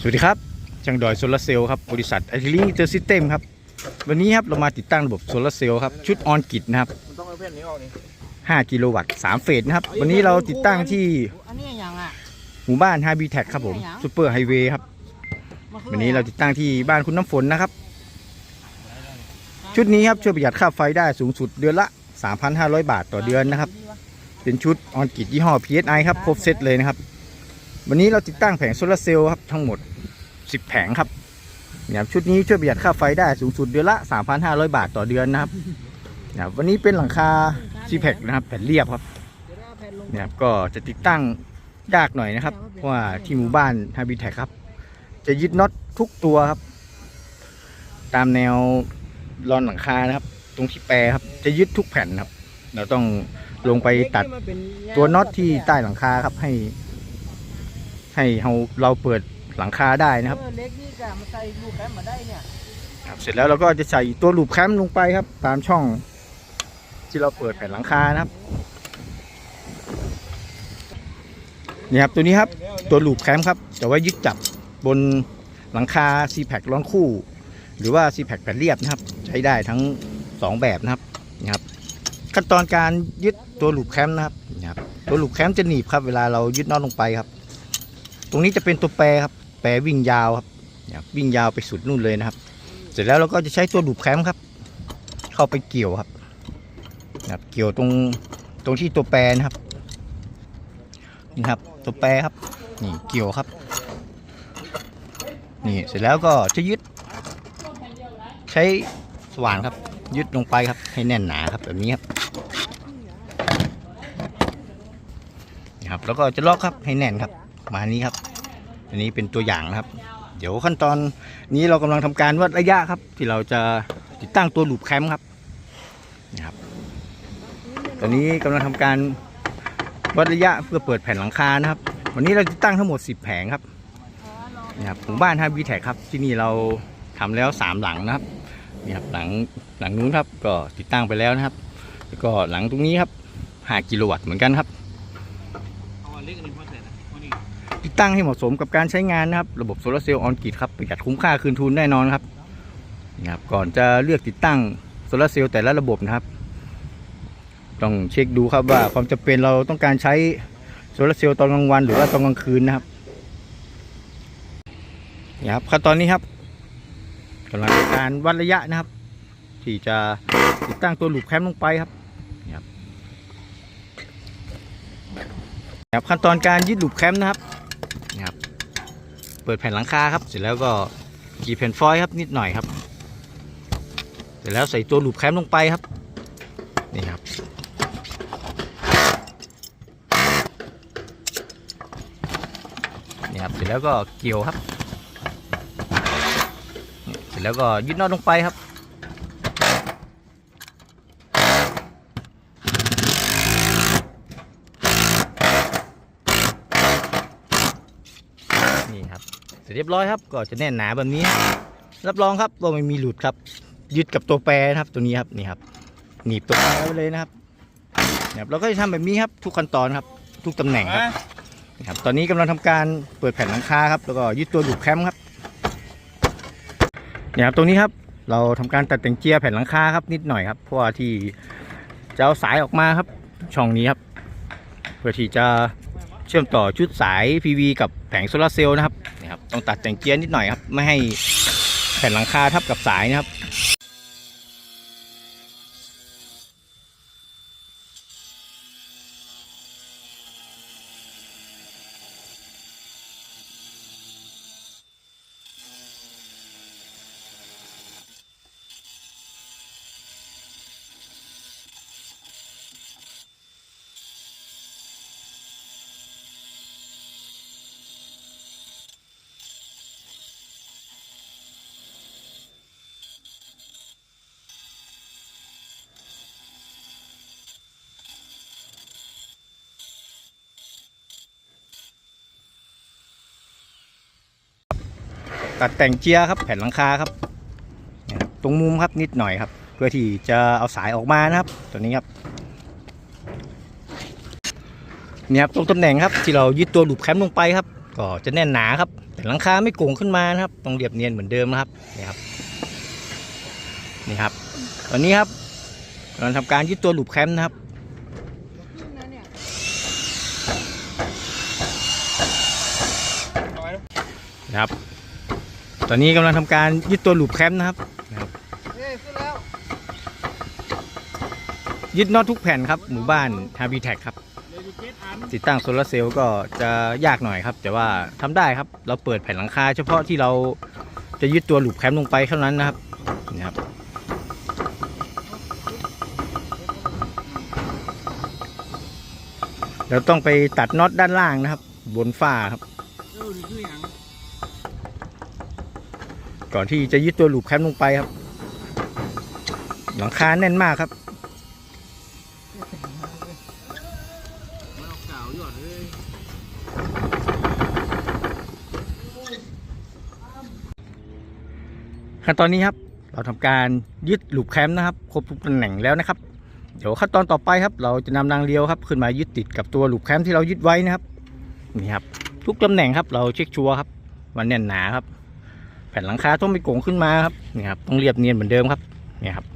สวัสดีครับจังดอยโซลาร์เซลล์ครับบริษัทไอทีลิงเตอร์ซิสเต็มครับ วันนี้ครับเรามาติดตั้งระบบโซลาร์เซลล์ครับ ชุดออนกิตนะครับมันต้ากิโลวัตต์3เฟสนะครับ วันนี้เราติดตั้งที่หมู่บ้านฮาบีแท็กครับผมซูเปอร์ไฮเวย์ครับมัคือวันนี้เราติดตั้งที่บ้านคุณน้ำฝนนะครับ ชุดนี้ครับช่วยประหยัดค่าไฟได้สูงสุดเดือนละ 3,500 บาทต่อเดือนนะครับ เป็นชุดออนกิตยี่ห้อ PSI ครับครบเซตเลยนะครับ วันนี้เราติดตั้งแผงโซลาร์เซลล์ครับทั้งหมด 10 แผงครับเนี่ยครับชุดนี้ช่วยประหยัดค่าไฟได้สูงสุดเดือนละ 3,500 บาทต่อเดือนนะครับนะครับวันนี้เป็นหลังคา c p a c นะครับแผ่นเรียบครับเนลงเนี่ยครับก็จะติดตั้งยากหน่อยนะครับเพราะว่าที่หมู่บ้านฮาบิแท็กครับ จะยึดน็อตทุกตัวครับ ตามแนวรอนหลังคานะครับ ตรงที่แปรครับ จะยึดทุกแผ่นครับ เราต้องลงไปตัดตัวน็อตที่ใต้หลังคาครับให้ ให้เราเราเปิดหลังคาได้นะครับ เออเล็กนี่กะมาใส่ลูกแป๊บมาได้เนี่ยครับเสร็จแล้วเราก็จะใส่ตัวลูปแคมลงไปครับ ตามช่อง ที่เราเปิดแผ่นหลังคานะครับนี่ครับตัวนี้ครับตัวลูปแคมครับจะไว้ยึดจับบนหลังคา c p a c ร้อนคู่ หรือว่า c p a c แผ่นเรียบนะครับ ใช้ได้ทั้ง 2 แบบนะครับนี่ครับ ขั้นตอนการยึดตัวลูปแคมนะครับนี่ครับตัวลูปแคมจะหนีบครับ เวลาเรายึดน็อตลงไปครับ ตรงนี้จะเป็นตัวแปรครับ แปรวิ่งยาวครับวิ่งยาวไปสุดนู่นเลยนะครับ เสร็จแล้วเราก็จะใช้ตัวดูดแคมครับ เข้าไปเกี่ยวครับนะครับ เกี่ยวตรงตรงที่ตัวแปรนะครับนี่ครับ ตัวแปรครับ นี่เกี่ยวครับ นี่เสร็จแล้วก็จะยึด ใช้สว่านครับ ยึดลงไปครับ ให้แน่นหนาครับแบบนี้ครับนี่ครับ แล้วก็จะล็อกครับให้แน่นครับ มานี้ครับ อันนี้เป็นตัวอย่างนะครับ เดี๋ยวขั้นตอนนี้เรากำลังทำการวัดระยะครับ ที่เราจะติดตั้งตัวหลูปแคมป์ครับนี่ครับ ตอนนี้กำลังทำการวัดระยะเพื่อเปิดแผ่นหลังคานะครับ วันนี้เราติดตั้งทั้งหมด 10 แผงครับนี่ครับหมู่บ้านฮาบีแท็กครับที่นี่เราทำแล้ว 3 หลังนะครับนี่ครับหลังหลังนู้นครับก็ติดตั้งไปแล้วนะครับ แล้วก็หลังตรงนี้ครับ5กิโลวัตต์เหมือนกันครับ เอาอันเล็กอันนี้มาใส่นะเอานี่ ตั้งให้เหมาะสมกับการใช้งานนะครับ ระบบโซลาร์เซลล์ออนกริดครับประหยัดคุ้มค่าคืนทุนแน่นอนครับนี่ครับ ก่อนจะเลือกติดตั้งโซลาร์เซลล์แต่ละระบบนะครับ ต้องเช็คดูครับว่าความจำเป็นเราต้องการใช้โซลาร์เซลล์ตอนกลางวันหรือว่าตอนกลางคืนนะครับนี่ครับขั้นตอนนี้ครับกำลังการวัดระยะนะครับ ที่จะติดตั้งตัวหลูปแคมป์ลงไปครับนี่ครับขั้นตอนการยึดหลูปแคมป์นะครับ ปิดแผ่นหลังคาครับ เสร็จแล้วก็กีแผ่นฟอยล์ครับนิดหน่อยครับ เสร็จแล้วใส่ตัวหลูปแคมลงไปครับ นี่ครับ นี่ครับ เสร็จแล้วก็เกี่ยวครับ เสร็จแล้วก็ยึดน็อตลงไปครับ นี่ครับ เสร็จเรียบร้อยครับ ก็จะแน่นหนาแบบนี้ รับรองครับว่าไม่มีหลุดครับ ยึดกับตัวแปรนะครับ ตัวนี้ครับนี่ครับ หนีบตัวแปรไว้เลยนะครับเนี่ยครับเราก็จะทำแบบนี้ครับ ทุกขั้นตอนครับ ทุกตำแหน่งครับนี่ครับ ตอนนี้กำลังทำการเปิดแผ่นหลังคาครับ แล้วก็ยึดตัวดูดแคมป์ครับเนี่ยครับตรงนี้ครับเราทำการตัดแต่งเจียแผ่นหลังคาครับนิดหน่อยครับเพราะว่าที่จะเอาสายออกมาครับ ช่องนี้ครับ เพื่อที่จะ เชื่อมต่อชุดสาย PV กับแผงโซลาร์เซลล์นะครับนี่ครับต้องตัดแต่งเกียร์นิดหน่อยครับ ไม่ให้แผ่นหลังคาทับกับสายนะครับ ตัดแต่งเจียร์ครับแผ่นหลังคาครับเนี่ยครับตรงมุมครับนิดหน่อยครับ เพื่อที่จะเอาสายออกมานะครับ ตัวนี้ครับเนี่ยครับตรงตำแหน่งครับที่เรายึดตัวลูปแคมป์ลงไปครับ ก็จะแน่นหนาครับแต่หลังคาไม่โก่งขึ้นมานะครับต้องเรียบเนียนเหมือนเดิมนะครับนี่ครับนี่ครับตอนนี้ครับกำลังทำการยึดตัวหลูปแคมป์นะครับขึ้นนะเนี่ยเอาไว้นะครับ ตอนนี้กำลังทำการยึดตัวหลูปแคมป์นะครับเอ้ยขึ้นแล้วยึดน็อตทุกแผ่นครับ หมู่บ้านฮาบิแท็กครับเดี๋ยวจะเจ็ดอันติดตั้งโซลาร์เซลล์ก็จะยากหน่อยครับ แต่ว่าทำได้ครับ เราเปิดแผ่นหลังคาเฉพาะที่เราจะยึดตัวหลูปแคมป์ลงไปเท่านั้นนะครับนี่ครับเราต้องไปตัดน็อตด้านล่างนะครับ บนฝ้าครับ ก่อนที่จะยึดตัวหลูปแคมป์ลงไปครับ หลังคาแน่นมากครับขั้นตอนนี้ครับ เราทำการยึดหลูปแคมป์นะครับ ครบทุกตำแหน่งแล้วนะครับ เดี๋ยวขั้นตอนต่อไปครับ เราจะนำรางเลียวครับ ขึ้นมายึดติดกับตัวหลูปแคมป์ที่เรายึดไว้นะครับนี่ครับ ทุกตำแหน่งครับ เราเช็คชัวร์ครับมันแน่นหนาครับ แผ่นหลังคาต้องไม่โก่งขึ้นมาครับนี่ครับต้องเรียบเนียนเหมือนเดิมครับนี่ครับ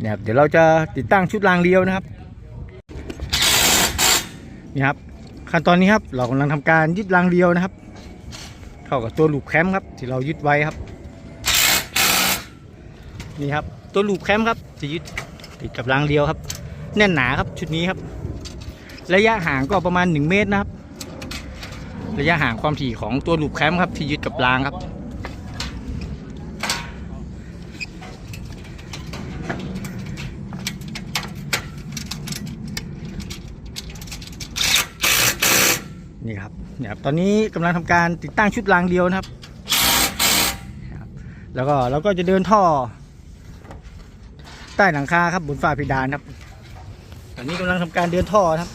เนี่ยครับเดี๋ยวเราจะติดตั้งชุดรางเลียวนะครับนี่ครับขั้นตอนนี้ครับเรากำลังทำการยึดรางเลียวนะครับ เข้ากับตัวลูปแคมป์ครับ ที่เรายึดไว้ครับนี่ครับตัวลูปแคมป์ครับจะยึดติดกับรางเดียวครับ แน่นหนาครับชุดนี้ครับ ระยะห่างก็ประมาณ 1 เมตรนะครับ ระยะห่างความถี่ของตัวลูปแคมป์ครับที่ยึดกับรางครับ นี่ครับเนี่ยครับตอนนี้กำลังทำการติดตั้งชุดรางเดียวนะครับ แล้วก็เราก็จะเดินท่อ ใต้หลังคาครับบนฝ้าเพดานครับ ตอนนี้กำลังทำการเดินท่อครับ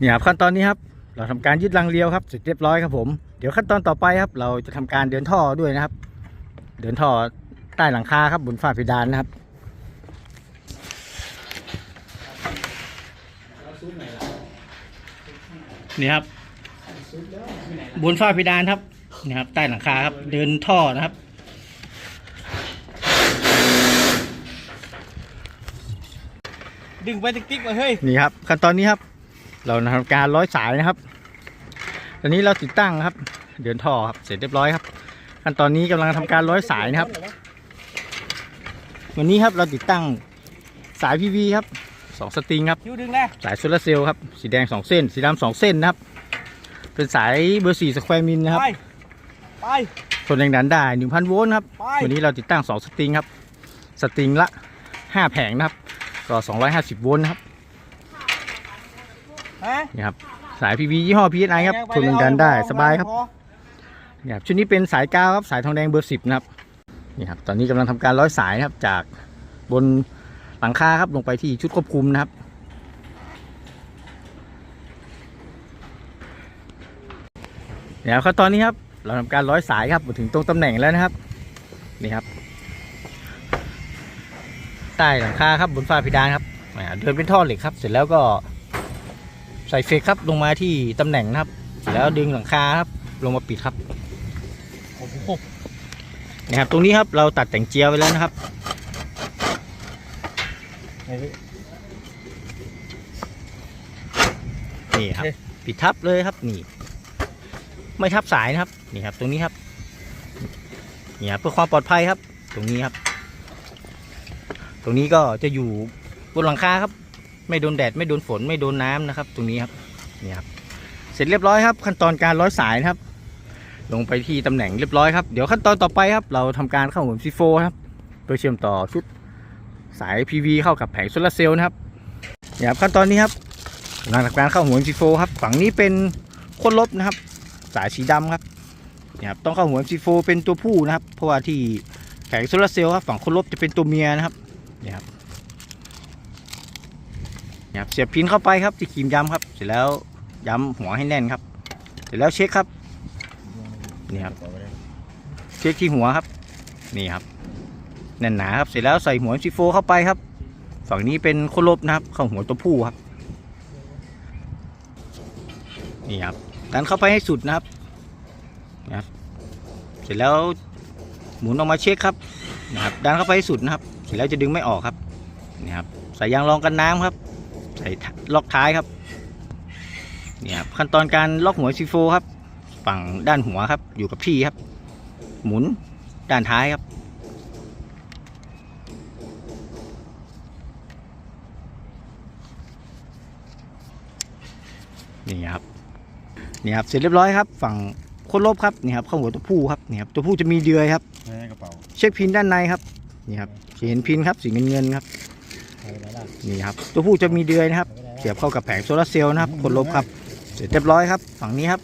นี่ยครับขั้นตอนนี้ครับ เราทำการยึดรางเลียวครับเสร็จเรียบร้อยครับผม เดี๋ยวขั้นตอนต่อไปครับ เราจะทำการเดินท่อด้วยนะครับ เดินท่อใต้หลังคาครับบนฝ้าเพดานนะครับนี่ครับ บนฝ้าเพดานครับนี่ครับ ใต้หลังคาครับ เดินท่อนะครับดึงไปติ๊กๆมาเฮ้ยนี่ครับขั้นตอนนี้ครับ เราทำการร้อยสายนะครับ ตอนนี้เราติดตั้งครับ เดินท่อครับเสร็จเรียบร้อยครับขั้นตอนนี้กำลังทำการร้อยสายนะครับ วันนี้ครับเราติดตั้งสาย PV ครับสองสตริงครับคิวดึงแน่สายโซลาร์เซลล์ครับสีแดง2เส้น สีดำสองเส้นนะครับ เป็นสายเบอร์4สแควร์มิลนะครับไปไปทนแรงดันได้1,000โวลต์ครับไปวันนี้เราติดตั้ง2สตริงครับ สตริงละ5แผงนะครับก็250โวลต์นะครับฮะ นี่ครับสาย PV ยี่ห้อ PSI ครับทนแรงดันได้สบายครับนี่ครับชุดนี้เป็นสายกาวครับสายทองแดงเบอร์10นะครับนี่ครับตอนนี้กำลังทำการร้อยสายนะครับจากบนหลังคาครับลงไปที่ชุดควบคุมนะครับเดี๋ยวครับตอนนี้ครับเราทำการร้อยสายครับมาถึงตรงตำแหน่งแล้วนะครับนี่ครับใต้หลังคาครับบนฝ้าเพดานครับอ่าเดินเป็นท่อเหล็กครับ เสร็จแล้วก็ ใส่เฟกครับลงมาที่ตำแหน่งนะครับเสร็จแล้วดึงหลังคาครับลงมาปิดครับโอ้โหนะครับตรงนี้ครับเราตัดแต่งเจียวไว้แล้วนะครับนี่ครับปิดทับเลยครับนี่ ไม่ทับสายนะครับนี่ครับ ตรงนี้ครับนี่ครับเพื่อความปลอดภัยครับ ตรงนี้ครับ ตรงนี้ก็จะอยู่บนหลังคาครับ ไม่โดนแดดไม่โดนฝนไม่โดนน้ำนะครับ ตรงนี้ครับนี่ครับเสร็จเรียบร้อยครับ ขั้นตอนการร้อยสายนะครับ ลงไปที่ตำแหน่งเรียบร้อยครับเดี๋ยวขั้นตอนต่อไปครับ เราทำการเข้าหัวซีโฟครับเพื่อเชื่อมต่อชุดสาย PV เข้ากับแผงโซลาร์เซลล์นะครับนี่ครับขั้นตอนนี้ครับกำลังทำการเข้าหัวซีโฟครับฝั่งนี้เป็นคนลบนะครับ สายสีดำครับนี่ครับต้องเข้าหัว M4 เป็นตัวผู้นะครับ เพราะว่าที่แผงโซลาร์เซลล์ครับฝั่งคนลบจะเป็นตัวเมียนะครับนี่ครับ ครับเสียบพินเข้าไปครับที่ครีมย้ำครับ เสร็จแล้วย้ำหัวให้แน่นครับ เสร็จแล้วเช็คครับนี่ครับเช็คที่หัวครับ นี่ครับแน่นหนาครับเสร็จแล้วใส่หัวซีโฟเข้าไปครับ ฝั่งนี้เป็นโคลบนะครับเข้าหัวตัวผู้ครับนี่ครับดันเข้าไปให้สุดนะครับนะครับเสร็จแล้วหมุนออกมาเช็คครับนะครับดันเข้าไปให้สุดนะครับ เสร็จแล้วจะดึงไม่ออกครับนี่ครับใส่ยางรองกันน้ำครับ ใส่ล็อกท้ายครับนี่ครับขั้นตอนการล็อกหัวซีโฟครับ ฝั่งด้านหัวครับ อยู่กับที่ครับ หมุนด้านท้ายครับ นี่ครับนี่ครับเสร็จเรียบร้อยครับ ฝั่งโคตรลบครับนี่ครับเข้าหัวตัวผู้ครับนี่ครับตัวผู้จะมีเดือยครับในกระเป๋าเช็คพินด้านในครับนี่ครับจะเห็นพินครับสีเงินเงินๆครับใช่แล้วล่ะ นี่ครับ ตัวผู้จะมีเดือยนะครับ เสียบเข้ากับแผงโซลาร์เซลล์นะครับคนลบครับเสร็จเรียบร้อยครับ ฝั่งนี้ครับ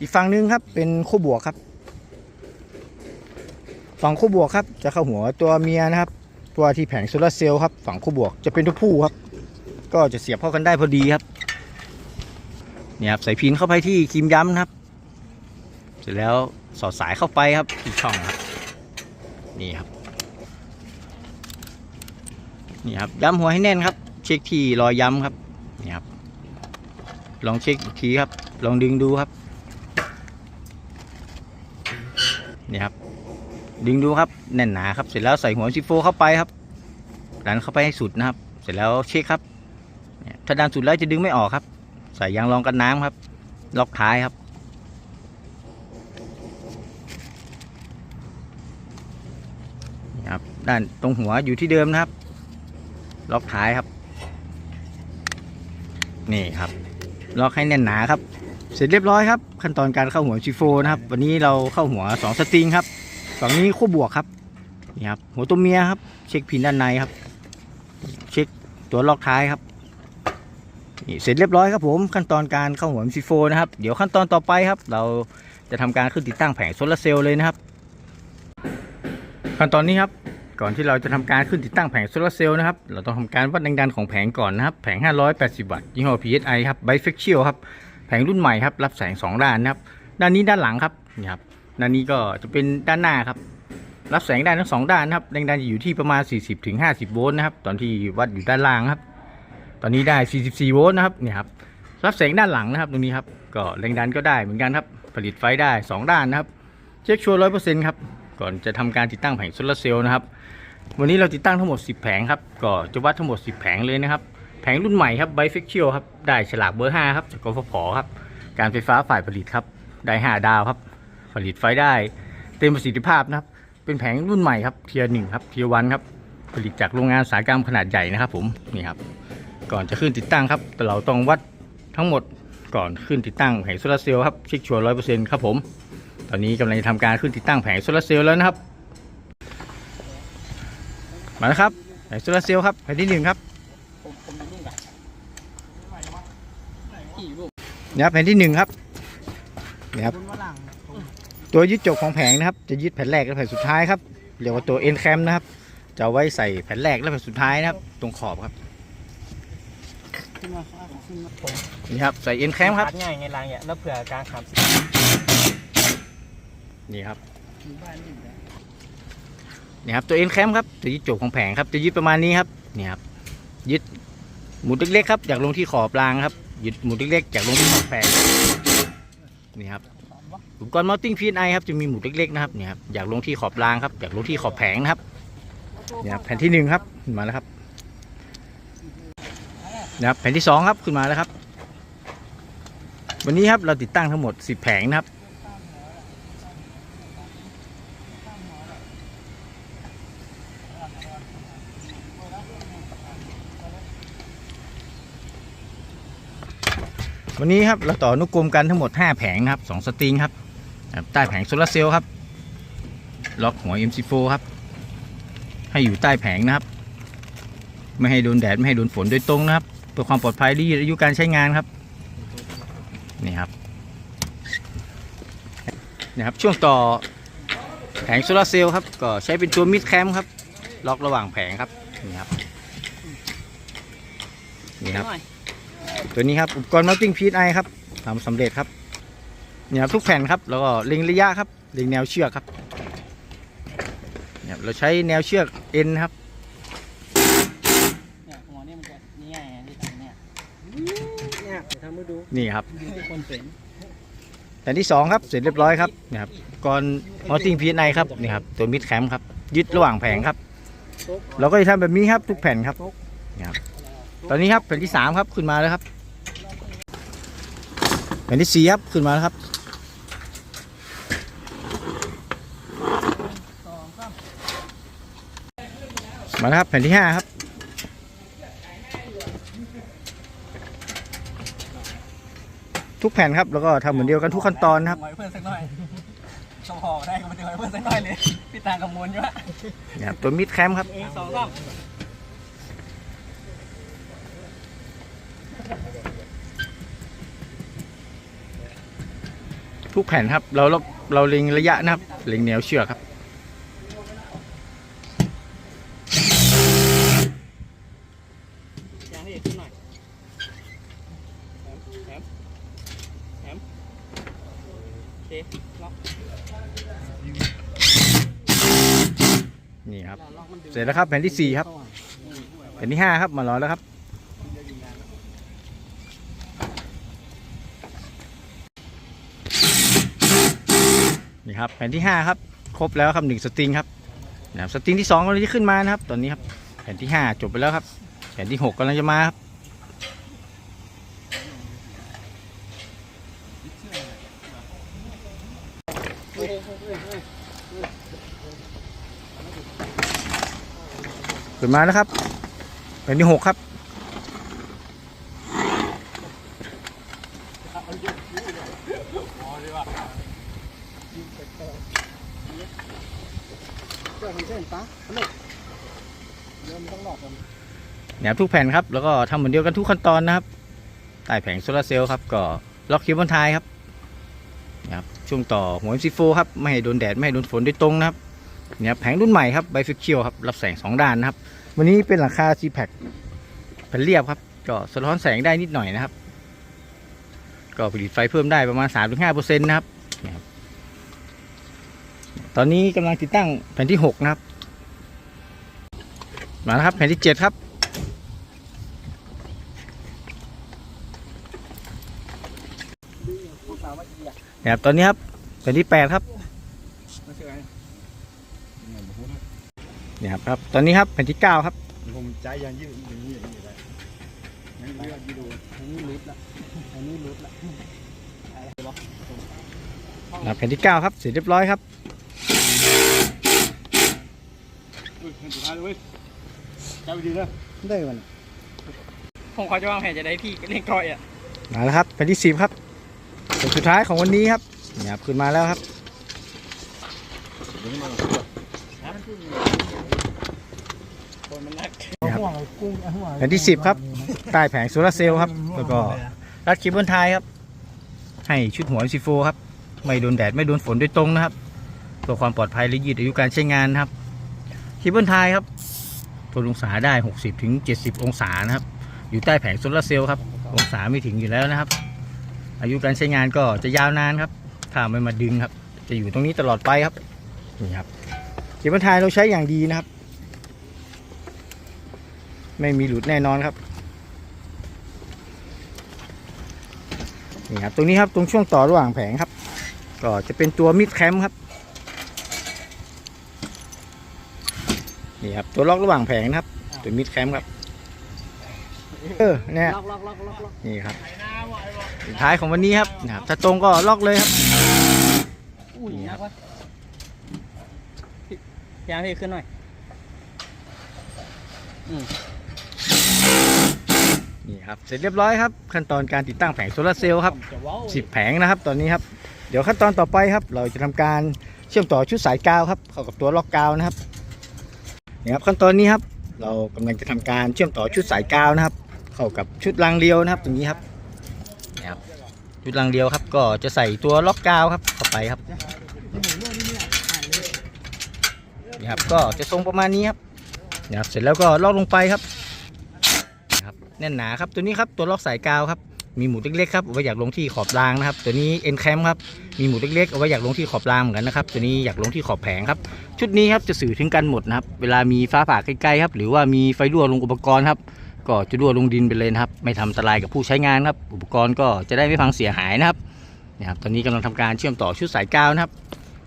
อีกฝั่งหนึงครับ เป็นคู่บวกครับ ฝั่งคู่บวกครับ จะเข้าหัวตัวเมียนะครับ ตัวที่แผงโซลาร์เซลล์ครับฝั่งคู่บวกจะเป็นตัวผู้ครับ ก็จะเสียบเข้ากันได้พอดีครับเนี่ยครับใส่พินเข้าไปที่ครีมย้ำนะครับ เสร็จแล้วสอดสายเข้าไปครับที่ช่องครับ นี่ครับ นี่ครับย้ำหัวให้แน่นครับ เช็คที่รอยย้ำครับนี่ครับ ลองเช็คอีกทีครับ ลองดึงดูครับนี่ครับ ดึงดูครับแน่นหนาครับเสร็จแล้วใส่หัวซีโฟเข้าไปครับดันเข้าไปให้สุดนะครับ เสร็จแล้วเช็คครับถ้าดันสุดแล้วจะดึงไม่ออกครับ ใส่ยางรองกันน้ำครับ ล็อกท้ายครับนี่ครับด้านตรงหัวอยู่ที่เดิมนะครับ ล็อกท้ายครับ นี่ครับ ล็อกให้แน่นหนาครับ เสร็จเรียบร้อยครับ ขั้นตอนการเข้าหัวชิโฟนะครับ วันนี้เราเข้าหัว2สตริงครับฝั่งนี้คู่บวกครับนี่ครับ หัวตัวเมียครับ เช็คพินด้านในครับ เช็คตัวล็อกท้ายครับนี่เสร็จเรียบร้อยครับผมขั้นตอนการเข้าหัวชิโฟนะครับ เดี๋ยวขั้นตอนต่อไปครับ เราจะทำการขึ้นติดตั้งแผงโซลาร์เซลล์เลยนะครับ ขั้นตอนนี้ครับ ก่อนที่เราจะทำการขึ้นติดตั้งแผงโซลาร์เซลล์นะครับ เราต้องทำการวัดแรงดันของแผงก่อนนะครับ แผง 580 วัตต์ยี่ห้อ PSI ครับ Bifacial ครับ แผงรุ่นใหม่ครับ รับแสง 2 ด้านนะครับ ด้านนี้ด้านหลังครับนี่ครับ ด้านนี้ก็จะเป็นด้านหน้าครับ รับแสงได้ทั้งสองด้านนะครับ แรงดันจะอยู่ที่ประมาณ 40-50 โวลต์นะครับ ตอนที่วัดอยู่ด้านล่างครับ ตอนนี้ได้ 44 โวลต์นะครับเนี่ยครับ รับแสงด้านหลังนะครับ ตรงนี้ครับ ก็แรงดันก็ได้เหมือนกันครับ ผลิตไฟได้ 2 ด้านนะครับ เช็คชัวร์ร้อยเปอร์เซ็นต์ครับ ก่อนจะทำการติดตั้งแผงโซลาร์เซลล์นะครับ วันนี้เราติดตั้งทั้งหมด 10 แผงครับ ก็จะวัดทั้งหมด 10 แผงเลยนะครับ แผงรุ่นใหม่ครับ Bifacial ครับ ได้ฉลากเบอร์ 5 ครับจากกฟผครับ การไฟฟ้าฝ่ายผลิตครับ ได้ 5 ดาวครับ ผลิตไฟได้ เต็มประสิทธิภาพนะครับ เป็นแผงรุ่นใหม่ครับ เทียร์หนึ่งครับ เทียร์วันครับ ผลิตจากโรงงานอุตสาหกรรมขนาดใหญ่นะครับ ผม นี่ครับ ก่อนจะขึ้นติดตั้งครับ แต่เราต้องวัดทั้งหมดก่อนขึ้นติดตั้งแผงโซลาร์เซลล์ครับเช็คชัวร์ร้อยเปอร์เซ็นต์ครับผม ตอนนี้กำลังจะทำการขึ้นติดตั้งแผงโซลาเซลล์แล้วนะครับ มาแล้วครับแผงโซลาร์เซลล์ครับแผงที่หนึ่งครับผมผมดูลูกอะกี่ลูกนี่ครับแผงที่หนึ่งครับนี่ครับบนฝรั่งตัวยึดจบของแผงนะครับ จะยึดแผ่นแรกและแผ่นสุดท้ายครับเรียกว่าตัว end cam นะครับ จะเอาไว้ใส่แผ่นแรกและแผ่นสุดท้ายนะครับ ตรงขอบครับขึ้นมาขึ้นมานี่ครับใส่ end cam ครับง่ายไงรางเนี่ยแล้วเผื่อการขามสินี่ครับอยู่บ้า นนี่ครับตัว end cam ครับตัวยึดจบของแผงครับจะยึดประมาณนี้ครับนี่ครับยึดหมุดเล็กๆครับอยากลงที่ขอบรางครับยึดหมุดเล็กๆอยากลงที่ขอบแผงนี่ครับอุปกรณ์ mounting PNI ครับจะมีหมุดเล็กๆนะครับนี่ครับอยากลงที่ขอบรางครับอยากลงที่ขอบแผงนะครับเนี่ยครับแผ่นที่หนึ่งครับขึ้นมาแล้วครับนะครับแผ่นที่สองครับขึ้นมาแล้วครับ วันนี้ครับเราติดตั้งทั้งหมด10แผงนะครับ วันนี้ครับเราต่อนุกรมกันทั้งหมด 5 แผงครับ2สตริงครับใต้แผงโซลาร์เซลล์ครับ ล็อกหัว MC4 ครับ ให้อยู่ใต้แผงนะครับ ไม่ให้โดนแดดไม่ให้โดนฝนโดยตรงนะครับเพื่อความปลอดภัยและยืดอายุการใช้งานครับนี่ครับนี่ครับ ช่วงต่อแผงโซลาร์เซลล์ครับ ก็ใช้เป็นตัวมิดแคมครับ ล็อกระหว่างแผงครับนี่ครับนี่ครับ ตัวนี้ครับอุปกรณ์ mounting PSI ครับทำสำเร็จครับเนี่ยครับทุกแผ่นครับ แล้วก็เล็งระยะครับเล็งแนวเชือกครับเนี่ยเราใช้แนวเชือกเอ็นครับเนี่ยหัวนี่มันจะนี่ไงที่ทำเนี่ยเนี่ยเดี๋ยวทำให้ดูนี่ครับทุกคนเป็นแผ่นที่สองครับเสร็จเรียบร้อยครับนี่ครับก่อนมอสติ้งพีไอครับนี่ครับตัวมิดแคมป์ครับยึดระหว่างแผงครับ เราก็จะทำแบบนี้ครับทุกแผ่นครับนี่ครับตอนนี้ครับแผ่นที่สามครับขึ้นมาแล้วครับแผ่ นที่สี่ครับขึ้นมาแล้วครับสองสามมาแล้วครับแผ่นที่ห้าครับทุกแผ่นครับแล้วก็ทำเหมือนเดียวกันทุกขั้นตอนนะครับไว้เพื่อนสักหน่อยสมพอได้ก็มาถึงไว้เพื่อนสักหน่อยเลยพี่ตากำมวลอยู่อะนี่ครับตัวมิดแคมป์ครับเอสองสาม ทุกแผ่นครับ เราเราเราเล็งระยะนะครับ เล็งแนวเชือกครับ นี่ครับ เสร็จแล้วครับแผ่นที่สี่ครับ แผ่นที่ห้าครับ มารอแล้วครับ ครับแผ่นที่ห้าครับครบแล้วครับหนึ่งสตริงครับนะครับสตริงที่สองกำลังจะขึ้นมานะครับ ตอนนี้ครับแผ่นที่ห้าจบไปแล้วครับ แผ่นที่หกกำลังจะมาครับขึ้นมาแล้วครับ แผ่นที่หกครับ เจ้าของเส้นปะฮัลโหลเดี๋ยวมันต้องหลอกกัน แหน บทุกแผ่นครับ แล้วก็ทำเหมือนเดียวกันทุกขั้นตอนนะครับใต้แผงโซลาร์เซลล์ครับ ก็ล็อกคิวบนท้ายครับนะครับ ช่วงต่อหัว MC4 ครับ ไม่ให้โดนแดด ไม่ให้โดนฝนโดยตรงนะครับเนี่ยแผงรุ่นใหม่ครับไบฟิกเชียลครับ รับแสง 2 ด้านนะครับ วันนี้เป็นหลังคา g p a c แผ่นเรียบครับ ก็สะท้อนแสงได้นิดหน่อยนะครับ ก็ผลิตไฟเพิ่มได้ประมาณ 3-5%นะครับเนี่ยครับตอนนี้กำลังติดตั้งแผ่นที่ 6 นะครับ มาแล้วครับ แผ่นที่ 7 ครับ พวกเราว่าอีอะ นะครับตอนนี้ครับแผ่นที่แปดครับมาเชื่อไงเนี่ยครับครับ ตอนนี้ครับแผ่นที่เก้าครับผมใจยังยืดอย่างนี้อย่างนี้เลยงั้นเลือกยืดดูอันนี้รุดละอันนี้รุดละอะไรวะนะครับแผ่นที่เก้าครับเสร็จเรียบร้อยครับอุ้ยมันสุดท้ายเลยเว้ยใจไปดีนะได้มันผมขอจะวางแผนจะได้พี่เล่นก้อยอะมาแล้วครับแผ่นที่สิบครับ แผ่นสุดท้ายของวันนี้ครับเนี่ยครับขึ้นมาแล้วครับเดี๋ยวนี้มาคนมันนักนะครับแผ่นที่สิบครับ ใต้แผงโซลาร์เซลล์ครับ แล้วก็รัดเคเบิลไทยครับ ให้ชุดหัวซีโฟครับ ไม่โดนแดดไม่โดนฝนโดยตรงนะครับเพื่อความปลอดภัยและยืดอายุการใช้งานนะครับเคเบิลไทยครับทนองศาได้ 60ถึง70 องศานะครับ อยู่ใต้แผงโซลาร์เซลล์ครับ องศาไม่ถึงอยู่แล้วนะครับ อายุการใช้งานก็จะยาวนานครับถ้าไม่มาดึงครับ จะอยู่ตรงนี้ตลอดไปครับนี่ครับเคเบิลไทยเราใช้อย่างดีนะครับ ไม่มีหลุดแน่นอนครับนี่ครับตรงนี้ครับตรงช่วงต่อระหว่างแผงครับ ก็จะเป็นตัวมิดแคมป์ครับนี่ครับตัวล็อกระหว่างแผงนะครับ ตัวมิดแคมป์ครับเออเนี่ยล็อกล็อกล็อกล็อกล็อกนี่ครับ สุดท้ายของวันนี้ครับนะครับถ้าตรงก็ล็อกเลยครับอุ้ยนักวะยางพี่ขึ้นหน่อยนี่ครับเสร็จเรียบร้อยครับ ขั้นตอนการติดตั้งแผงโซลาร์เซลล์ครับจะว้าวสิบแผงนะครับตอนนี้ครับ เดี๋ยวขั้นตอนต่อไปครับ เราจะทำการเชื่อมต่อชุดสายกาวครับ เข้ากับตัวล็อกกาวนะครับนี่ครับขั้นตอนนี้ครับ เรากำลังจะทำการเชื่อมต่อชุดสายกาวนะครับ เข้ากับชุดรางเดียวนะครับตรงนี้ครับนี่ครับ ชุดรางเดียวครับ ก็จะใส่ตัวล็อกกาวครับเข้าไปครับนี่ครับก็จะทรงประมาณนี้ครับนี่ครับเสร็จแล้วก็ล็อกลงไปครับนี่ครับแน่นหนาครับตัวนี้ครับตัวล็อกสายกาวครับมีหมูเล็กๆครับเอาไว้อยากลงที่ขอบรางนะครับ ตัวนี้เอ็นแคมครับมีหมูเล็กๆเอาไว้อยากลงที่ขอบรางเหมือนกันนะครับตัวนี้อยากลงที่ขอบแผงครับ ชุดนี้ครับจะสื่อถึงกันหมดนะครับ เวลามีฟ้าผ่าใกล้ๆครับ หรือว่ามีไฟรั่วลงอุปกรณ์ครับ ก็จะรั่วลงดินไปเลยนะครับ ไม่ทำอันตรายกับผู้ใช้งานครับ อุปกรณ์ก็จะได้ไม่พังเสียหายนะครับนี่ยครับตอนนี้กำลังทำการเชื่อมต่อชุดสายกาวนะครับ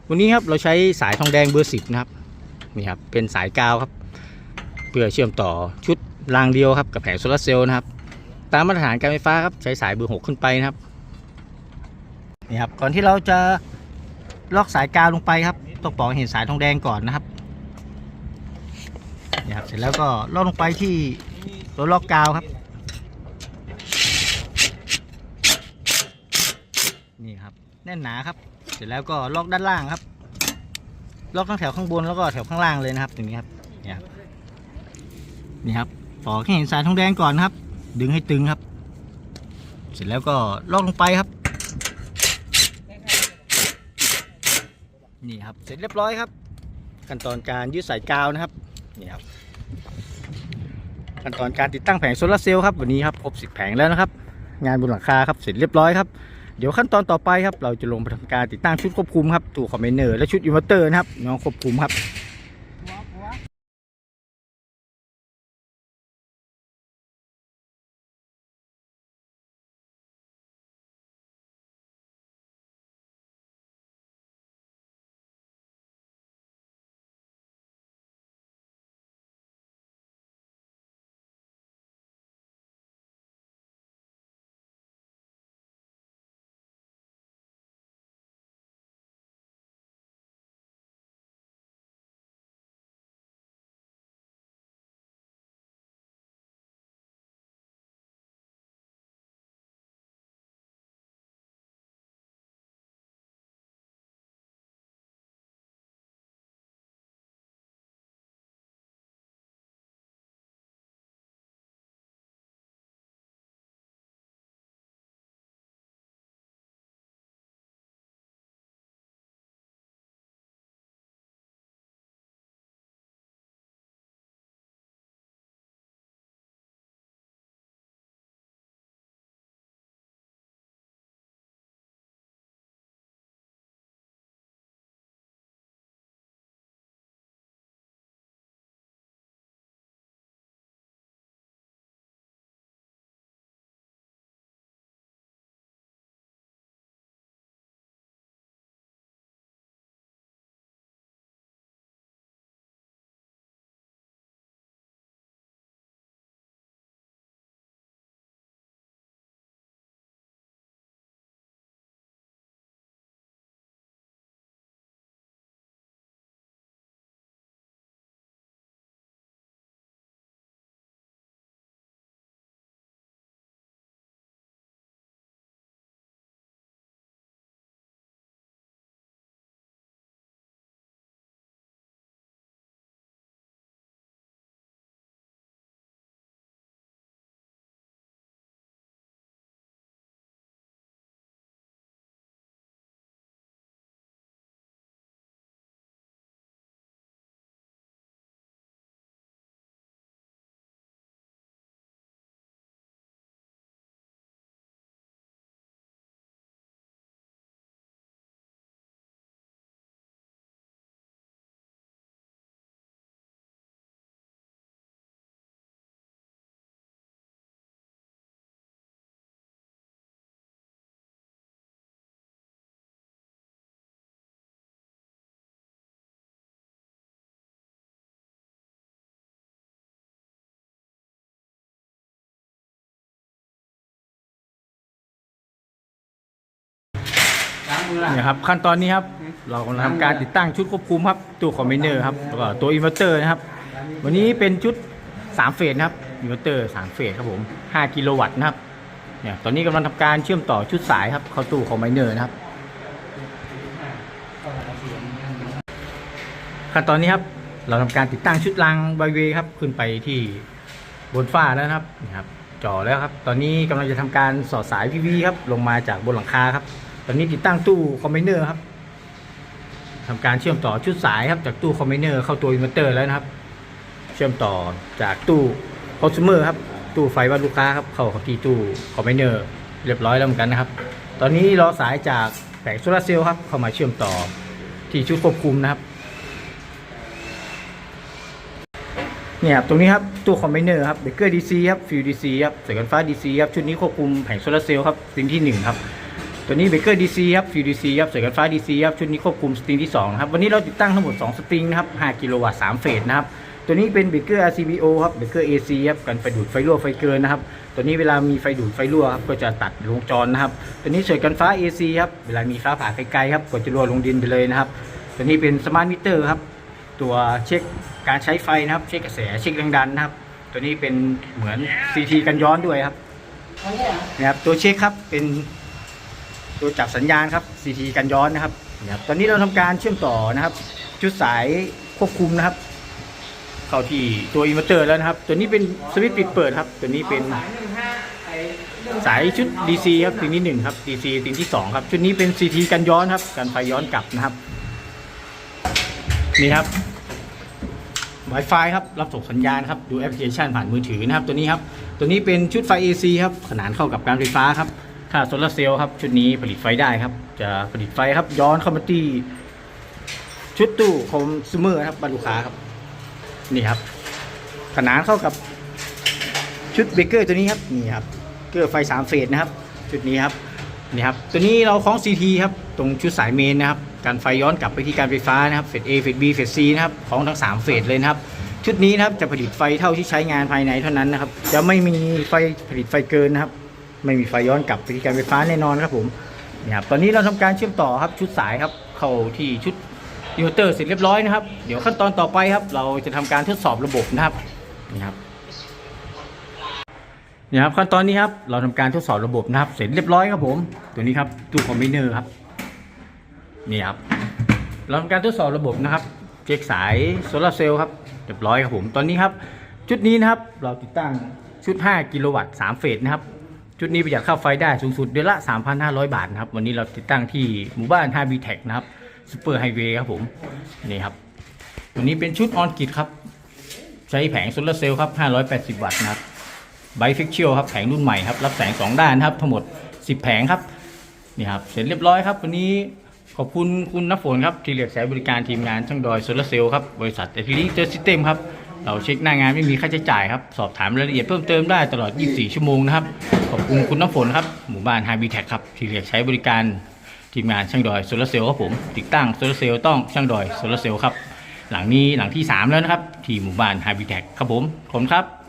วันนี้ครับเราใช้สายทองแดงเบอร์สิบนะครับนี่ครับเป็นสายกาวครับ เพื่อเชื่อมต่อชุดรางเดียวครับกับแผงโซลาร์เซลล์นะครับตามมาตรฐานการไฟฟ้าครับใช้สายเบอร์หกขึ้นไปนะครับนี่ครับก่อนที่เราจะลอกสายกาวลงไปครับต้องปอกเห็นสายทองแดงก่อนนะครับนี่ครับเสร็จแล้วก็ลอกลงไปที่ ตัวลอกกาวครับ นี่ครับ แน่นหนาครับ เสร็จแล้วก็ลอกด้านล่างครับลอกทั้งแถวข้างบนแล้วก็แถวข้างล่างเลยนะครับตรงนี้ครับนี่ครับนี่ครับปอกให้เห็นสายทองแดงก่อนครับ ดึงให้ตึงครับ เสร็จแล้วก็ลอกลงไปครับ นี่ครับเสร็จเรียบร้อยครับ ขั้นตอนการยืดสายกาวนะครับนี่ครับ ขั้นตอนการติดตั้งแผงโซลาร์เซลล์ครับวันนี้ครับครบสิบแผงแล้วนะครับ งานบนหลังคาครับเสร็จเรียบร้อยครับเดี๋ยวขั้นตอนต่อไปครับเราจะลงไปทำการติดตั้งชุดควบคุมครับตัวคอมเมนเนอร์และชุดอินเวอร์เตอร์นะครับน้องควบคุมครับ เนี่ยครับขั้นตอนนี้ครับเรากำลังทำการติดตั้งชุดควบคุมครับตู้คอมบิเนอร์ครับแล้วก็ตัวอินเวอร์เตอร์นะครับ วันนี้เป็นชุด 3 เฟสนะครับอินเวอร์เตอร์ 3 เฟสครับผม 5 กิโลวัตต์นะครับเนี่ยตอนนี้กำลังทำการเชื่อมต่อชุดสายครับเข้าตู้คอมบิเนอร์นะครับ ขั้นตอนนี้ครับเราทำการติดตั้งชุดรางไบเวย์ครับขึ้นไปที่บนฝ้าแล้วนะครับนี่ครับจ่อแล้วครับ ตอนนี้กำลังจะทำการสอดสาย PV ครับลงมาจากบนหลังคาครับ ตอนนี้ติดตั้งตู้คอมบิเนอร์ครับทำการเชื่อมต่อชุดสายครับ จากตู้คอมบิเนอร์เข้าตัวอินเวอร์เตอร์แล้วนะครับ เชื่อมต่อจากตู้คอน sumer ครับ ตู้ไฟบ้านลูกค้าครับ เข้าที่ตู้คอมบิเนอร์เรียบร้อยแล้วเหมือนกันนะครับ ตอนนี้รอสายจากแผงโซลาเซลล์ครับ เข้ามาเชื่อมต่อที่ชุดควบคุมนะครับเนี่ยครับตรงนี้ครับตู้คอมไบเนอร์ครับเบเกอร์ดีซีครับฟิวดีซีครับสายการไฟฟ้าดีซีครับชุดนี้ควบคุมแผงโซลาเซลล์ครับสตริงที่หนึ่งครับ ตัวนี้เบเกอร์ดีซีครับฟิวดีซีครับสายการไฟฟ้าดีซีครับชุดนี้ควบคุมสตริงที่สองนะครับวันนี้เราติดตั้งทั้งหมด 2 สตริงนะครับ5กิโลวัตต์3เฟสนะครับตัวนี้เป็นเบเกอร์ RCBO ครับเบเกอร์ AC ครับกันไฟดูดไฟรั่วไฟเกินนะครับตัวนี้เวลามีไฟดูดไฟรั่วครับก็จะตัดวงจรนะครับตัวนี้สายการฟ้า AC ครับเวลามีฟ้าผ่าไกลๆครับก็จะรั่วลงดินไปเลยนะครับตัวนี้เป็นสมาร์ทมิเตอร์ครับตัวเช็คการใช้ไฟนะครับเช็คกระแสเช็คแรงดันนะครับตัวนี้เป็นเหมือน CT กันย้อนด้วยครับนะครับตัวเช็คครับเป็น ตัวจับสัญญาณครับ CT กันย้อนนะครับนะครับตอนนี้เราทำการเชื่อมต่อนะครับ ชุดสายควบคุมนะครับ เข้าที่ตัวอินเวอร์เตอร์แล้วนะครับ ตัวนี้เป็นสวิตช์ปิดเปิดครับ ตัวนี้เป็นสายชุด DC ครับติงที่หนึ่งครับ DC ติงที่สองครับ ชุดนี้เป็น CT กันย้อนครับ กันไฟย้อนกลับนะครับ นี่ครับ Wi-Fi ครับ รับส่งสัญญาณครับ ดูแอปพลิเคชันผ่านมือถือนะครับ ตัวนี้ครับ ตัวนี้เป็นชุดไฟ AC ครับ ขนานเข้ากับการไฟฟ้าครับ ค่าโซลาร์เซลล์ครับ ชุดนี้ผลิตไฟได้ครับ จะผลิตไฟครับ ย้อนเข้ามาที่ชุดตู้คอมซูเมอร์ครับบรรลุค้าครับ นี่ครับ ขนานเข้ากับชุดเบเกอร์ตัวนี้ครับนี่ครับเกอร์ไฟ3เฟสนะครับ ชุดนี้ครับนี่ครับตัวนี้เราคล้อง CT ครับ ตรงชุดสายเมนนะครับ การไฟย้อนกลับไปที่การไฟฟ้านะครับเฟส A เฟส B เฟส C นะครับของทั้ง 3 เฟสเลยนะครับ ชุดนี้นะครับจะผลิตไฟเท่าที่ใช้งานภายในเท่านั้นนะครับ จะไม่มีไฟผลิตไฟเกินนะครับ ไม่มีไฟย้อนกลับไปที่การไฟฟ้าแน่นอนครับผมนี่ครับตอนนี้เราทำการเชื่อมต่อครับชุดสายครับ เข้าที่ชุดอินเวอร์เตอร์เสร็จเรียบร้อยนะครับ เดี๋ยวขั้นตอนต่อไปครับ เราจะทำการทดสอบระบบนะครับนี่ครับนี่ครับขั้นตอนนี้ครับเราทำการทดสอบระบบนะครับ เสร็จเรียบร้อยครับผม ตัวนี้ครับตู้คอมบิเนอร์ครับนี่ครับเราทำการทดสอบระบบนะครับเช็คสายโซลาร์เซลล์ครับเรียบร้อยครับผมตอนนี้ครับ ชุดนี้นะครับเราติดตั้งชุด 5 กิโลวัตต์3เฟสนะครับ ชุดนี้ประหยัดค่าไฟได้สูงสุดเดือนละ 3,500 บาทนะครับ วันนี้เราติดตั้งที่หมู่บ้าน 5 b t e c h นะครับซูเปอร์ไฮเวย์ครับผม นี่ครับตัวนี้เป็นชุดออนกิตครับ ใช้แผงโซลาร์เซลล์ครับ 580 วัตต์นะครับไบฟิกเชียลครับ แผงรุ่นใหม่ครับ รับแสง 2 ด้านครับ ทั้งหมด 10 แผงครับ นี่ครับ เสร็จเรียบร้อยครับ วันนี้ขอบคุณคุณน้ำฝนครับ ที่เรียกใช้บริการทีมงานช่างดอยโซลาร์เซลล์ครับ บริษัทเอทีลิเจอร์ซิสเต็มครับ เราเช็คหน้างานไม่มีค่าใช้จ่ายครับ สอบถามรายละเอียดเพิ่มเติมได้ตลอด 24 ชั่วโมงนะครับ ขอบคุณคุณน้ำฝนครับ หมู่บ้านไฮบีแท็กครับ ที่เรียกใช้บริการทีมงานช่างดอยโซลาเซลล์ครับผม ติดตั้งโซลาเซลล์ต้องช่างดอยโซลาเซลล์ครับ หลังนี้หลังที่สามแล้วนะครับ ที่หมู่บ้านไฮบีแท็กครับผมขอบคุณครับ